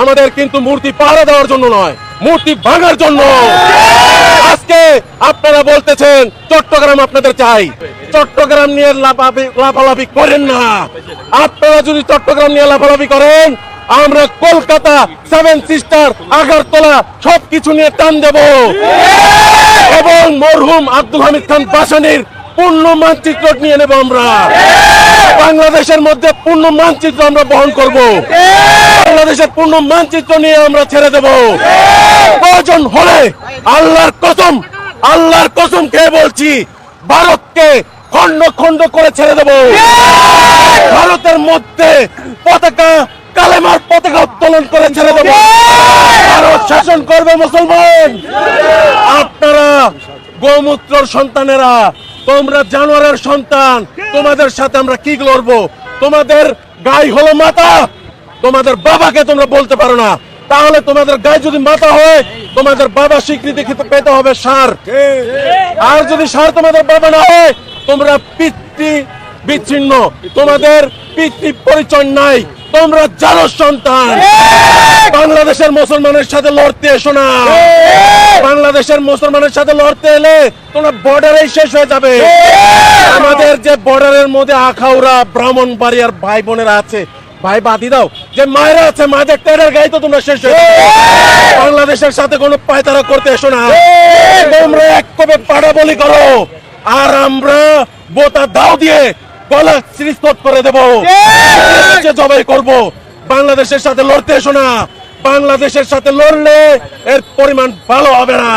আমাদের কিন্তু মূর্তি পাহারা দেওয়ার জন্য নয়, মূর্তি ভাঙার জন্য। আজকে আপনারা বলতেছেন, চট্টগ্রাম আপনাদের চাই। চট্টগ্রাম নিয়ে লাফালাফি করেন না। আপনারা যদি চট্টগ্রাম নিয়ে লাফালাফি করেন, আমরা কলকাতা সেভেন সিস্টার আগারতলা, সবকিছু নিয়ে টান দেব। এবং মরহুম আব্দুল হামিদ খান বাসানির পূর্ণ মানচিত্র নিয়ে নেব আমরা। বাংলাদেশের মধ্যে পূর্ণ মানচিত্র আমরা বহন করব। বাংলাদেশের পূর্ণ মানচিত্র নিয়ে আমরা ছেড়ে দেব। প্রয়োজন হলে আল্লাহর কসম আল্লাহর কসম খেয়ে বলছি, ভারতকে খন্ড খন্ড করে ছেড়ে দেব। ভারতের মধ্যে পতাকা, কালেমার পতাকা উত্তোলন করে ছেড়ে দেব। ভারত শাসন করবে মুসলমান। আপনারা গোমূত্রর সন্তানেরা, তোমরা জানোয়ারের সন্তান। তোমাদের সাথে আমরা কি লড়বো? তোমাদের গাই হলো মাতা। তোমাদের বাবাকে তোমরা বলতে পারো না। তাহলে তোমাদের গায়ে যদি মাথা হয়, তোমাদের বাবা স্বীকৃতি পেতে হবে সার? আর যদি সার তোমাদের বাবা না হয়, তোমরা পিতৃ বিচ্ছিন্ন। তোমাদের পিতৃ পরিচয় নাই। তোমরা জানো সন্তান। বাংলাদেশের মুসলমানের সাথে লড়তে এসো না। বাংলাদেশের মুসলমানের সাথে লড়তে এলে তোমরা বর্ডারেই শেষ হয়ে যাবে। আমাদের যে বর্ডারের মধ্যে আখাউড়া ব্রাহ্মণ বাড়িয়ার ভাই বোনেরা আছে ভাই বাদি দাও। যে মায়েরা আছে মাদের টেরের গায়ে তো তোমরা শেষ হয়ে বাংলাদেশের সাথে কোনো পায়তারা করতে এসো না। তোমরা এক কবে পাড়া বলি করো। আর আমরা বোতা দাও দিয়ে গলা সিরিস্তট করে দেবো। জবাই করব। বাংলাদেশের সাথে লড়তে এসো না। বাংলাদেশের সাথে লড়লে এর পরিমাণ ভালো হবে না।